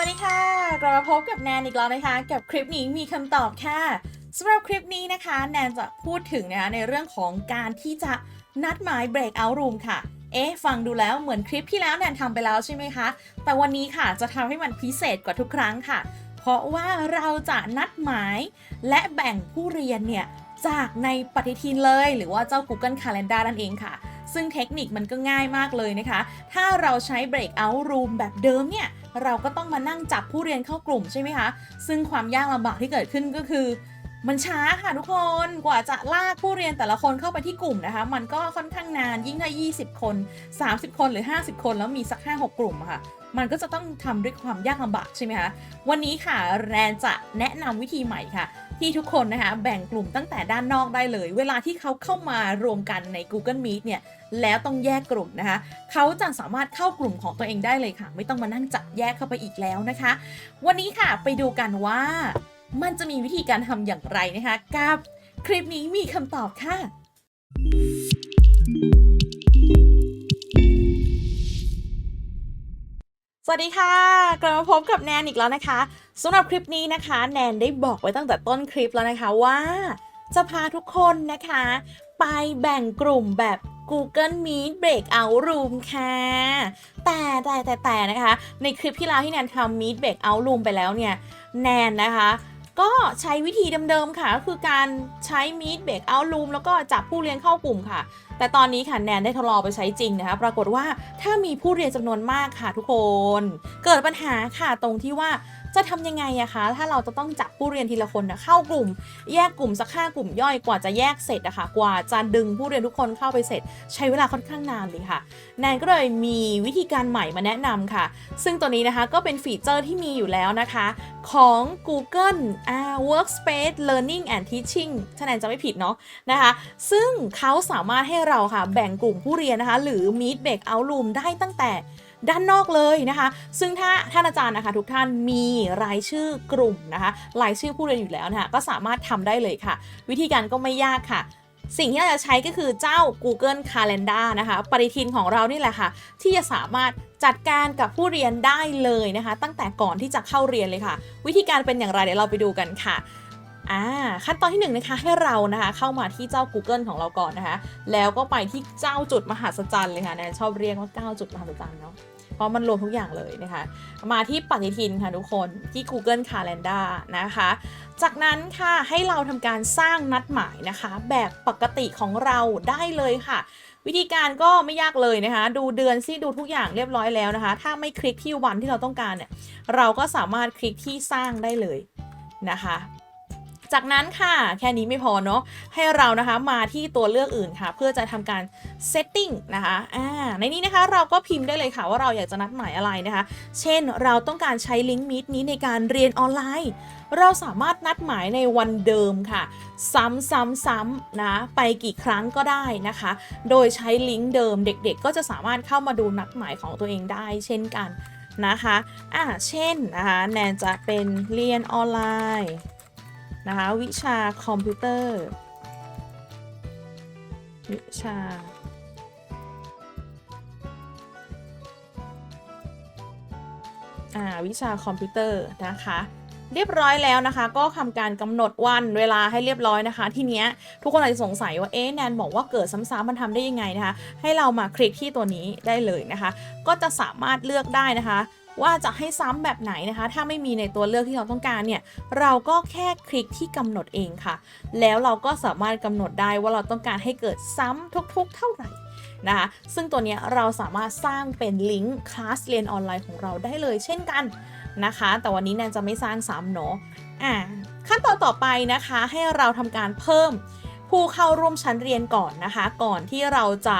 สวัสดีค่ะ กลับมาพบกับแนนอีกแล้วนะคะ กับคลิปนี้มีคำตอบค่ะสำหรับคลิปนี้นะคะ แนนจะพูดถึงนะคะในเรื่องของการที่จะนัดหมาย breakout room ค่ะ เอ๊ะ ฟังดูแล้วเหมือนคลิปที่แล้วแนนทำไปแล้วใช่ไหมคะ แต่วันนี้ค่ะจะทำให้มันพิเศษกว่าทุกครั้งค่ะ เพราะว่าเราจะนัดหมาย และแบ่งผู้เรียนเนี่ยจากในปฏิทินเลย หรือว่าเจ้า Google Calendar นั่นเองค่ะ ซึ่งเทคนิคมันก็ง่ายมากเลยนะคะ ถ้าเราใช้ breakout room แบบเดิมเนี่ย เราก็ต้องมานั่งจับผู้เรียนเข้ากลุ่มใช่ไหมคะ ซึ่งความยากลำบากที่เกิดขึ้นก็คือ มันช้าค่ะทุกคน กว่าจะลากผู้เรียนแต่ละคนเข้าไปที่กลุ่มนะคะ มันก็ค่อนข้างนาน ยิ่งถ้า 20 คน 30 คนหรือ 50 คนแล้วมีสัก 5-6 กลุ่มะค่ะมันก็จะต้องทำด้วยความยากลำบากใช่ไหมคะ วันนี้ค่ะแรนจะแนะนำวิธีใหม่ค่ะ ที่ทุกคนนะคะแบ่งกลุ่มตั้งแต่ด้านนอกได้เลย เวลาที่เขาเข้ามารวมกันใน Google Meet เนี่ยแล้วต้องแยกกลุ่มนะคะ เขาจะสามารถเข้ากลุ่มของตัวเองได้เลยค่ะ ไม่ต้องมานั่งจับแยกเข้าไปอีกแล้วนะคะ วันนี้ค่ะไปดูกันว่ามันจะมีวิธีการทำอย่างไรนะคะ กับคลิปนี้มีคำตอบค่ะ สวัสดีค่ะ กลับมาพบกับแนนอีกแล้วนะคะ สำหรับคลิปนี้นะคะ แนนได้บอกไว้ตั้งแต่ต้นคลิปแล้วนะคะว่า จะพาทุกคนนะคะ ไปแบ่งกลุ่มแบบ Google Meet Breakout Room ค่ะ แต่แต่แต่แต่นะคะ ในคลิปที่แล้วที่แนนทำ Meet Breakout Room ไปแล้วเนี่ย แนนนะคะ ก็ใช้วิธีเดิมๆค่ะ ก็คือการใช้ Meet Breakout Room แล้วก็จับผู้เรียนเข้ากลุ่มค่ะ แต่ตอนนี้ค่ะแนนได้ทดลองไปใช้จริงนะคะ ปรากฏว่าถ้ามีผู้เรียนจำนวนมากค่ะทุกคน เกิดปัญหาค่ะตรงที่ว่า จะทำยังไงอะคะ ถ้าเราจะต้องจับผู้เรียนทีละคนนะเข้ากลุ่ม แยกกลุ่มสักห้ากลุ่มย่อยกว่าจะแยกเสร็จอะค่ะ กว่าจะดึงผู้เรียนทุกคนเข้าไปเสร็จ ใช้เวลาค่อนข้างนานเลยค่ะแนนก็เลยมีวิธีการใหม่มาแนะนำค่ะ ซึ่งตัวนี้นะคะก็เป็นฟีเจอร์ที่มีอยู่แล้วนะคะ ของ Google อ่า Workspace Learning and Teaching ถ้าแนนจะไม่ผิดเนาะนะคะ ซึ่งเขาสามารถให้เราค่ะแบ่งกลุ่มผู้เรียนนะคะ หรือ Meet Breakout Room ได้ตั้งแต่ ด้านนอกเลยนะคะ ซึ่งถ้าท่านอาจารย์นะคะ ทุกท่านมีรายชื่อกลุ่มนะคะรายชื่อผู้เรียนอยู่แล้วนะคะก็สามารถทำได้เลยค่ะ วิธีการก็ไม่ยากค่ะสิ่งที่เราจะใช้ก็คือเจ้า Google Calendar นะคะ ปฏิทินของเรานี่แหละค่ะ ที่จะสามารถจัดการกับผู้เรียนได้เลยนะคะ ตั้งแต่ก่อนที่จะเข้าเรียนเลยค่ะ วิธีการเป็นอย่างไรเดี๋ยวเราไปดูกันค่ะ อ่าขั้นตอนที่หนึ่งนะคะให้เรานะคะเข้ามาที่เจ้า Google ของเราก่อนนะคะ แล้วก็ไปที่เจ้าจุดมหัศจรรย์เลยค่ะนนชอบเรียกว่า9จุดมหัศจรรย์เนาะเพราะมันรวมทุกอย่างเลยนะคะ มาที่ปฏิทินค่ะทุกคนที่ Google Calendar นะคะ จากนั้นค่ะให้เราทำการสร้างนัดหมายนะคะ แบบปกติของเราได้เลยค่ะ วิธีการก็ไม่ยากเลยนะคะ ดูเดือนซิดูทุกอย่างเรียบร้อยแล้วนะคะ ถ้าไม่คลิกที่วันที่เราต้องการเนี่ยเราก็สามารถคลิกที่สร้างได้เลยนะคะ จากนั้นค่ะ แค่นี้ไม่พอเนาะให้เรานะคะมาที่ตัวเลือกอื่นค่ะ เพื่อจะทำการ setting นะคะอ่าในนี้นะคะเราก็พิมพ์ได้เลยค่ะว่าเราอยากจะนัดหมายอะไรนะคะ เช่นเราต้องการใช้ลิงก์มิ t นี้ในการเรียนออนไลน์ เราสามารถนัดหมายในวันเดิมค่ะ ซ้ำๆๆนะไปกี่ครั้งก็ได้นะคะ โดยใช้ลิงก์เดิมเด็กๆ ก็จะสามารถเข้ามาดูนัดหมายของตัวเองได้ เช่นกันนะคะ อ่า เช่นนะคะ แนนจะเป็นเรียนออนไลน์ นะคะ วิชาคอมพิวเตอร์ วิชา อ่า วิชาคอมพิวเตอร์นะคะเรียบร้อยแล้วนะคะ ก็ทำการกำหนดวันเวลาให้เรียบร้อยนะคะ ทีเนี้ยทุกคนอาจจะสงสัยว่าเอ๊ะแนนบอกว่าเกิดซ้ำๆมันทำได้ยังไงนะคะ ให้เรามาคลิกที่ตัวนี้ได้เลยนะคะ ก็จะสามารถเลือกได้นะคะ ว่าจะให้ซ้ำแบบไหนนะคะ ถ้าไม่มีในตัวเลือกที่เราต้องการเนี่ย เราก็แค่คลิกที่กำหนดเองค่ะ แล้วเราก็สามารถกำหนดได้ว่าเราต้องการให้เกิดซ้ำทุกๆ เท่าไหร่นะคะ ซึ่งตัวนี้เราสามารถสร้างเป็นลิงก์คลาสเรียนออนไลน์ของเราได้เลยเช่นกันนะคะ แต่วันนี้แนนจะไม่สร้างซ้ำเนาะอ่าขั้นตอนต่อไปนะคะให้เราทำการเพิ่มผู้เข้าร่วมชั้นเรียนก่อนนะคะ ก่อนที่เราจะ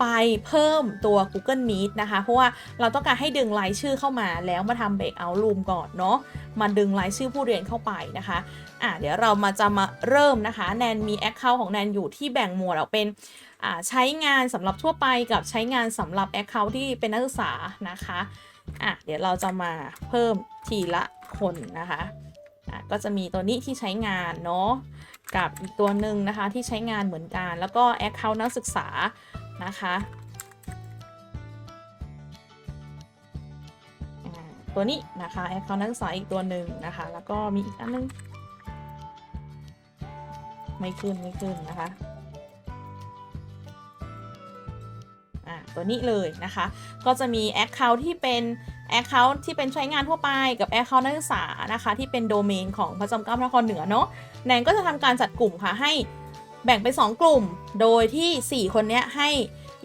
ไปเพิ่มตัว Google Meet นะคะ เพราะว่าเราต้องการให้ดึงรายชื่อเข้ามาแล้วมาทำ Breakout Room ก่อนเนาะมาดึงรายชื่อผู้เรียนเข้าไปนะคะอะเดี๋ยวเรามาจะมาเริ่มนะคะ แนนมี Account ของแนนอยู่ที่แบ่งหมวดออกเป็นอ่าใช้งานสำหรับทั่วไปกับใช้งานสำหรับ Account ที่เป็นนักศึกษานะคะอะเดี๋ยวเราจะมาเพิ่มทีละคนนะคะอะก็จะมีตัวนี้ที่ใช้งานเนาะกับอีกตัวหนึ่งนะคะที่ใช้งานเหมือนกัน แล้วก็ Account นักศึกษา นะคะตัวนี้นะคะแอคเคาท์นักศึกษาอีกตัวหนึ่งนะคะ แล้วก็มีอีกอันนึง ไม่ขึ้นไม่ขึ้นนะคะอะตัวนี้เลยนะคะ ก็จะมี Account ที่เป็น Account ที่เป็นใช้งานทั่วไปกับ Account นักศึกษานะคะ ที่เป็นโดเมนของพระจอมเกล้าพระนครเหนือเนาะแนนก็จะทำการจัดกลุ่มค่ะให้ แบ่งเป็น2กลุ่ม โดยที่ 4 คนนี้ให้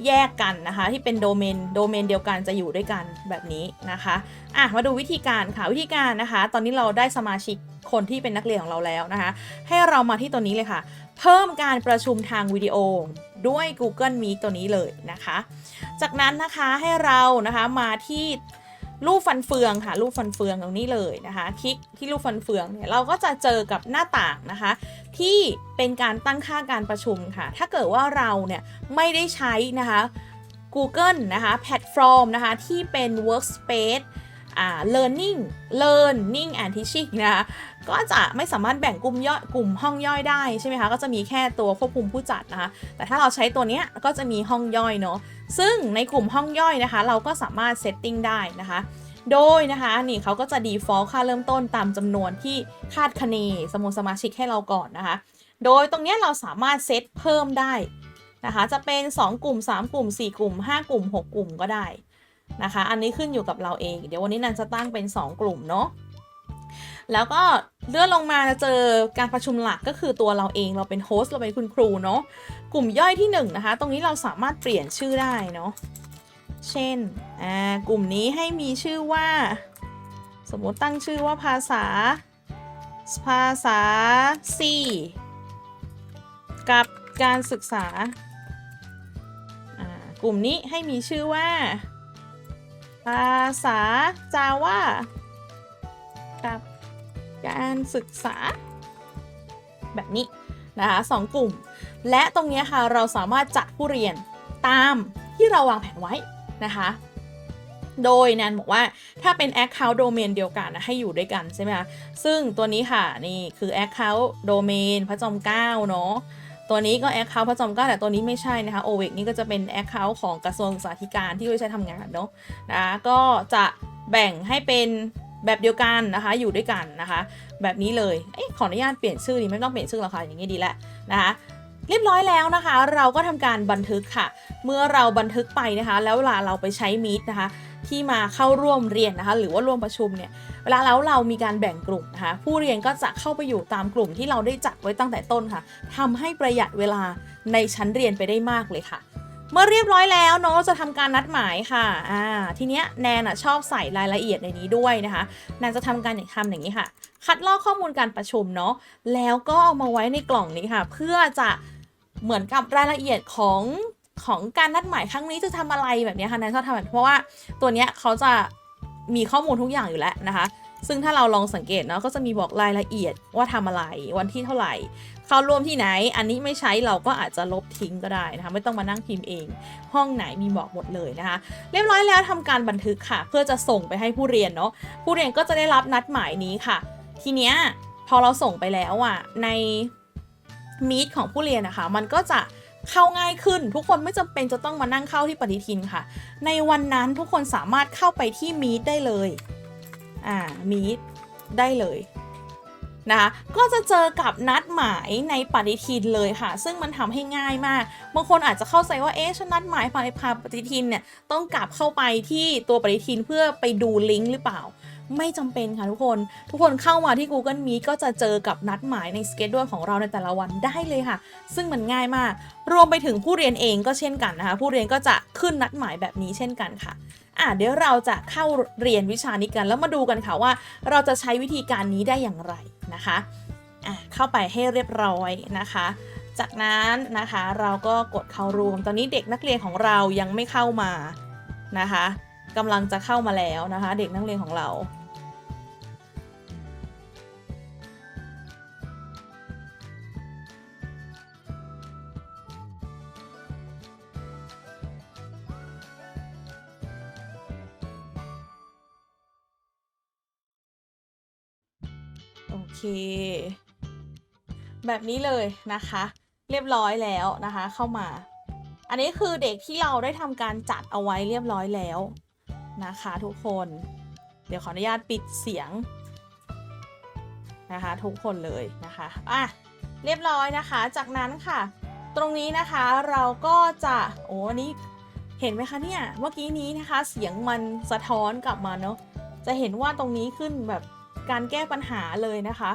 แยกกันนะคะ ที่เป็นโดเมนโดเมนเดียวกันจะอยู่ด้วยกันแบบนี้นะคะอะมาดูวิธีการค่ะวิธีการนะคะ ตอนนี้เราได้สมาชิกคนที่เป็นนักเรียนของเราแล้วนะคะ ให้เรามาที่ตัวนี้เลยค่ะ เพิ่มการประชุมทางวิดีโอด้วย Google Meet ตัวนี้เลยนะคะ จากนั้นนะคะให้เรานะคะมาที่ รูปฟันเฟืองค่ะ รูปฟันเฟืองตรงนี้เลยนะคะ คลิกที่รูปฟันเฟืองเนี่ยเราก็จะเจอกับหน้าต่างนะคะ ที่เป็นการตั้งค่าการประชุมค่ะ ถ้าเกิดว่าเราเนี่ยไม่ได้ใช้นะคะ Google นะคะแพลตฟอร์มนะคะที่เป็น Workspace อ่า learning learning and teaching นะคะ ก็จะไม่สามารถแบ่งกลุ่มย่อยกลุ่มห้องย่อยได้ใช่ไหมคะ ก็จะมีแค่ตัวควบคุมผู้จัดนะคะ แต่ถ้าเราใช้ตัวเนี้ยก็จะมีห้องย่อยเนาะ ซึ่งในกลุ่มห้องย่อยนะคะ เราก็สามารถเซตติ้งได้นะคะ โดยนะคะนี่เขาก็จะ default ค่าเริ่มต้นตามจำนวนที่คาดคะเนสมุดสมาชิกให้เราก่อนนะคะ โดยตรงนี้เราสามารถเซตเพิ่มได้นะคะ จะเป็น 2 กลุ่ม 3 กลุ่ม 4 กลุ่ม 5 กลุ่ม 6 กลุ่มก็ได้นะคะ อันนี้ขึ้นอยู่กับเราเอง เดี๋ยววันนี้นันจะตั้งเป็น 2 กลุ่มเนาะแล้วก็ เลื่อนลงมาจะเจอการประชุมหลักก็คือตัวเราเองเราเป็นโฮสต์เราเป็นคุณครูเนาะกลุ่มย่อยที่1นงนะคะ ตรงนี้เราสามารถเปลี่ยนชื่อได้เนาะเช่นอ่ากลุ่มนี้ให้มีชื่อว่า สมมติตั้งชื่อว่าภาษา ภาษา C กับการศึกษา กลุ่มนี้ให้มีชื่อว่า ภาษา Java กับ การศึกษา แบบนี้นะคะสองกลุ่ม และตรงนี้ค่ะเราสามารถจัดผู้เรียนตามที่เราวางแผนไว้นะคะโดยแนนบอกว่าถ้าเป็น Account Domain เดียวกันนะให้อยู่ด้วยกันใช่ไหมคะซึ่งตัวนี้ค่ะนี่คือ Account Domain พระจอมเกล้าเนาะตัวนี้ก็ Account พระจอมเกล้าแต่ตัวนี้ไม่ใช่นะคะ o v e นี่ก็จะเป็น Account ของกระทรวงศึกษาธิการที่ไว้ใช้ทำงานเนาะนะก็จะแบ่งให้เป็น แบบเดียวกันนะคะ อยู่ด้วยกันนะคะ แบบนี้เลยเอ๊ะขออนุญาตเปลี่ยนชื่อดีไม่ต้องเปลี่ยนชื่อหรอกค่ะอย่างนี้ดีแล้วนะคะเรียบร้อยแล้วนะคะ เราก็ทำการบันทึกค่ะ เมื่อเราบันทึกไปนะคะ แล้วเวลาเราไปใช้มีดนะคะ ที่มาเข้าร่วมเรียนนะคะ หรือว่าร่วมประชุมเนี่ยเวลาแล้วเรามีการแบ่งกลุ่มนะคะ ผู้เรียนก็จะเข้าไปอยู่ตามกลุ่มที่เราได้จัดไว้ตั้งแต่ต้นค่ะทำให้ประหยัดเวลาในชั้นเรียนไปได้มากเลยค่ะ เมื่อเรียบร้อยแล้วเนาะจะทำการนัดหมายค่ะอ่าทีเนี้ยแนนอะชอบใส่รายละเอียดในนี้ด้วยนะคะแนนจะทำการอย่างทำอย่างนี้ค่ะ คัดลอกข้อมูลการประชุมเนาะแล้วก็เอามาไว้ในกล่องนี้ค่ะ เพื่อจะเหมือนกับรายละเอียดของของการนัดหมายครั้งนี้จะทำอะไรแบบนี้ค่ะแนนชอบทำแบบเพราะว่าตัวเนี้ยเขาจะมีข้อมูลทุกอย่างอยู่แล้วนะคะ ซึ่งถ้าเราลองสังเกตเนาะก็จะมีบอกรายละเอียดว่าทำอะไร วันที่เท่าไหร่ เข้าร่วมที่ไหน อันนี้ไม่ใช้เราก็อาจจะลบทิ้งก็ได้นะคะ ไม่ต้องมานั่งพิมพ์เอง ห้องไหนมีบอกหมดเลยนะคะ เรียบร้อยแล้วทำการบันทึกค่ะ เพื่อจะส่งไปให้ผู้เรียนเนาะผู้เรียนก็จะได้รับนัดหมายนี้ค่ะ ทีเนี้ยพอเราส่งไปแล้วอะในมีดของผู้เรียนนะคะ มันก็จะเข้าง่ายขึ้นทุกคนไม่จำเป็นจะต้องมานั่งเข้าที่ปฏิทินค่ะ ในวันนั้นทุกคนสามารถเข้าไปที่มีดได้เลย อ่ามีดได้เลยนะคะก็จะเจอกับนัดหมายในปฏิทินเลยค่ะ ซึ่งมันทำให้ง่ายมาก บางคนอาจจะเข้าใจว่า เอ๊ะฉันนัดหมายภายในปฏิทินเนี่ย ต้องกลับเข้าไปที่ตัวปฏิทินเพื่อไปดูลิงก์หรือเปล่า ไม่จำเป็นค่ะทุกคน ทุกคนเข้ามาที่ Google Meet ก็จะเจอกับนัดหมายในสเกจด้วยของเราในแต่ละวันได้เลยค่ะ ซึ่งมันง่ายมาก รวมไปถึงผู้เรียนเองก็เช่นกันนะคะ ผู้เรียนก็จะขึ้นนัดหมายแบบนี้เช่นกันค่ะอะเดี๋ยวเราจะเข้าเรียนวิชานี้กัน แล้วมาดูกันค่ะว่า เราจะใช้วิธีการนี้ได้อย่างไรนะคะอะเข้าไปให้เรียบร้อยนะคะ จากนั้นนะคะเราก็กดเข้าร่วม ตอนนี้เด็กนักเรียนของเรายังไม่เข้ามานะคะ กำลังจะเข้ามาแล้วนะคะ เด็กนักเรียนของเรา โอเค แบบนี้เลยนะคะ เรียบร้อยแล้วนะคะเข้ามา อันนี้คือเด็กที่เราได้ทำการจัดเอาไว้เรียบร้อยแล้ว นะคะทุกคน เดี๋ยวขออนุญาตปิดเสียงนะคะทุกคนเลยนะคะอะเรียบร้อยนะคะ จากนั้นค่ะ ตรงนี้นะคะเราก็จะโอ้อันนี้เห็นไหมคะเนี่ยเมื่อกี้นี้นะคะเสียงมันสะท้อนกลับมาเนาะจะเห็นว่าตรงนี้ขึ้นแบบการแก้ปัญหาเลยนะคะ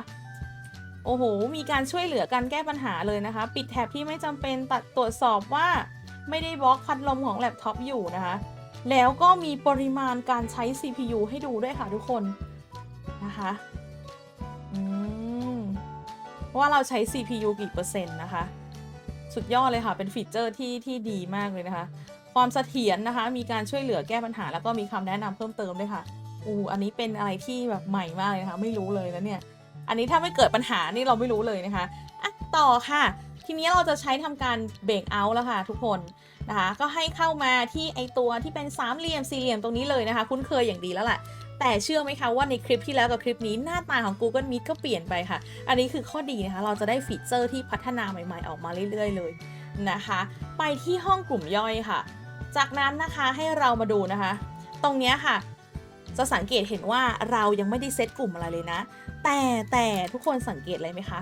โอ้โห มีการช่วยเหลือการแก้ปัญหาเลยนะคะ ปิดแท็บที่ไม่จำเป็นตัดตรวจสอบว่าไม่ได้บล็อกพัดลมของแล็ปท็อปอยู่นะคะ แล้วก็มีปริมาณการใช้ CPU ให้ดูด้วยค่ะทุกคนนะคะว่าเราใช้ CPU กี่เปอร์เซ็นต์นะคะ สุดยอดเลยค่ะ เป็นฟีเจอร์ที่ที่ดีมากเลยนะคะ ความเสถียรนะคะ มีการช่วยเหลือแก้ปัญหา แล้วก็มีคำแนะนำเพิ่มเติมด้วยค่ะ อูอันนี้เป็นอะไรที่แบบใหม่มากเลยนะคะ ไม่รู้เลยนะเนี่ย อันนี้ถ้าไม่เกิดปัญหานี่เราไม่รู้เลยนะคะอะต่อค่ะ ทีนี้เราจะใช้ทำการเบรกเอาท์แล้วค่ะทุกคน นะคะ ก็ให้เข้ามาที่ไอตัวที่เป็นสามเหลี่ยมสี่เหลี่ยมตรงนี้เลยนะคะ คุ้นเคยอย่างดีแล้วแหละแต่เชื่อไหมคะว่าในคลิปที่แล้วกับคลิปนี้หน้าตาของ Google Meet ก็เปลี่ยนไปค่ะ อันนี้คือข้อดีนะคะ เราจะได้ฟีเจอร์ที่พัฒนาใหม่ๆ ออกมาเรื่อย ๆ เลยนะคะ ไปที่ห้องกลุ่มย่อยค่ะ จากนั้นนะคะให้เรามาดูนะคะ ตรงนี้ค่ะ จะสังเกตเห็นว่าเรายังไม่ได้เซตกลุ่มอะไรเลยนะ แต่แต่ทุกคนสังเกตอะไรไหมคะ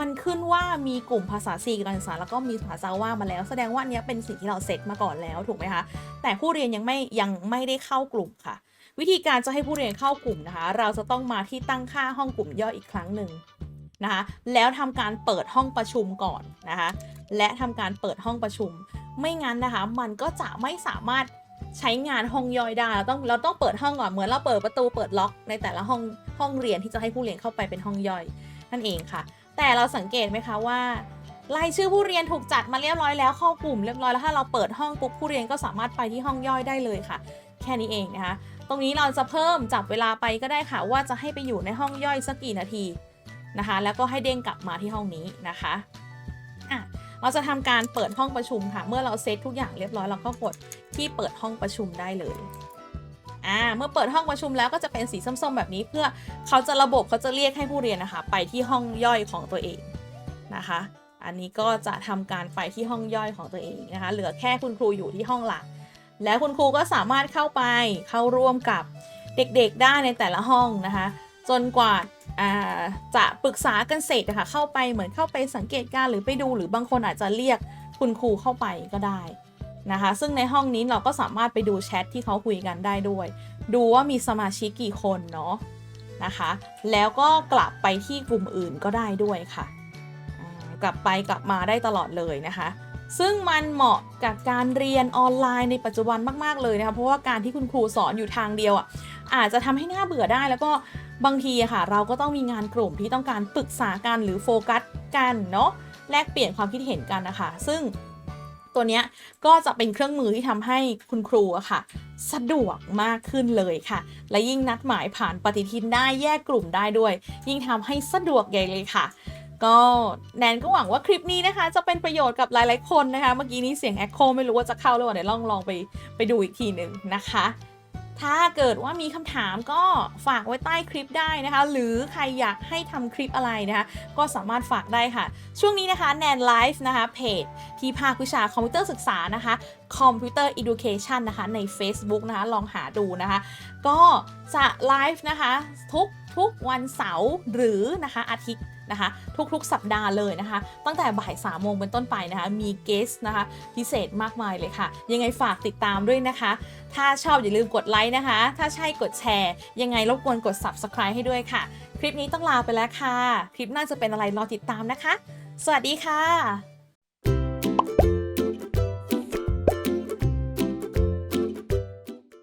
มันขึ้นว่ามีกลุ่มภาษา C การศึกษาแล้วก็มีภาษาว่ามาแล้ว แสดงว่านเนี้ยเป็นสิ่งที่เราเซตมาก่อนแล้วถูกไหมคะ แต่ผู้เรียนยังไม่ยังไม่ได้เข้ากลุ่มค่ะ วิธีการจะให้ผู้เรียนเข้ากลุ่มนะคะ เราจะต้องมาที่ตั้งค่าห้องกลุ่มย่อยอีกครั้งหนึ่งนะคะแล้วทำการเปิดห้องประชุมก่อนนะคะและทำการเปิดห้องประชุม ไม่งั้นนะคะมันก็จะไม่สามารถใช้งานห้องย่อยได้เราต้องเราต้องเปิดห้องก่อนเหมือนเราเปิดประตูเปิดล็อกในแต่ละห้องห้องเรียนที่จะให้ผู้เรียนเข้าไปเป็นห้องย่อยนั่นเองค่ะ แต่เราสังเกตไหมคะว่ารายชื่อผู้เรียนถูกจัดมาเรียบร้อยแล้วเข้ากลุ่มเรียบร้อยแล้วถ้าเราเปิดห้องปุ๊บผู้เรียนก็สามารถไปที่ห้องย่อยได้เลยค่ะ แค่นี้เองนะคะ ตรงนี้เราจะเพิ่มจับเวลาไปก็ได้ค่ะว่าจะให้ไปอยู่ในห้องย่อยสักกี่นาทีนะคะ แล้วก็ให้เด้งกลับมาที่ห้องนี้นะคะอะเราจะทำการเปิดห้องประชุมค่ะ เมื่อเราเซตทุกอย่างเรียบร้อยเราก็กดที่เปิดห้องประชุมได้เลย อ่าเมื่อเปิดห้องประชุมแล้วก็จะเป็นสีส้มๆ แบบนี้ เพื่อเขาจะระบบเขาจะเรียกให้ผู้เรียนนะคะ ไปที่ห้องย่อยของตัวเองนะคะ อันนี้ก็จะทำการไปที่ห้องย่อยของตัวเองนะคะ เหลือแค่คุณครูอยู่ที่ห้องหลัก แล้วคุณครูก็สามารถเข้าไปเข้าร่วมกับเด็กๆได้ในแต่ละห้องนะคะ จนกว่าจะปรึกษากันเสร็จนะคะเข้าไปเหมือนเข้าไปสังเกตการณ์หรือไปดู หรือบางคนอาจจะเรียกคุณครูเข้าไปก็ได้ นะคะ ซึ่งในห้องนี้เราก็สามารถไปดูแชทที่เขาคุยกันได้ด้วย ดูว่ามีสมาชิกกี่คนเนาะนะคะ แล้วก็กลับไปที่กลุ่มอื่นก็ได้ด้วยค่ะ กลับไปกลับมาได้ตลอดเลยนะคะ ซึ่งมันเหมาะกับการเรียนออนไลน์ในปัจจุบันมาก ๆ เลยนะคะ เพราะว่าการที่คุณครูสอนอยู่ทางเดียวอะ อาจจะทำให้หน้าเบื่อได้ แล้วก็บางทีค่ะ เราก็ต้องมีงานกลุ่มที่ต้องการปรึกษากันหรือโฟกัสกันเนาะ แลกเปลี่ยนความคิดเห็นกันนะคะ ซึ่ง ตัวเนี้ยก็จะเป็นเครื่องมือที่ทำให้คุณครูอะค่ะ สะดวกมากขึ้นเลยค่ะ และยิ่งนัดหมายผ่านปฏิทินได้แยกกลุ่มได้ด้วย ยิ่งทำให้สะดวกใหญ่เลยค่ะก็แนนก็หวังว่าคลิปนี้นะคะ จะเป็นประโยชน์กับหลายๆคนนะคะ เมื่อกี้นี้เสียงแอคโคไม่รู้ว่าจะเข้าหรือเปล่าเดี๋ยวลองลองไปไปดูอีกทีหนึ่งนะคะ ถ้าเกิดว่ามีคำถามก็ฝากไว้ใต้คลิปได้นะคะ หรือใครอยากให้ทำคลิปอะไรนะคะ ก็สามารถฝากได้ค่ะ ช่วงนี้นะคะแนนไลฟ์นะคะเพจที่ภาควิชาคอมพิวเตอร์ศึกษานะคะ Computer Education นะคะใน Facebook นะคะ ลองหาดูนะคะ ก็จะไลฟ์นะคะทุกทุกวันเสาร์หรือนะคะอาทิตย์ นะคะ ทุกๆ สัปดาห์เลยนะคะ ตั้งแต่บ่ายสามโมงเป็นต้นไปนะคะ มีเกสนะคะ พิเศษมากมายเลยค่ะ ยังไงฝากติดตามด้วยนะคะ ถ้าชอบอย่าลืมกดไลค์นะคะ ถ้าใช่กดแชร์ ยังไงรบกวนกด Subscribe ให้ด้วยค่ะ คลิปนี้ต้องลาไปแล้วค่ะ คลิปหน้าจะเป็นอะไรรอติดตามนะคะ สวัสดีค่ะ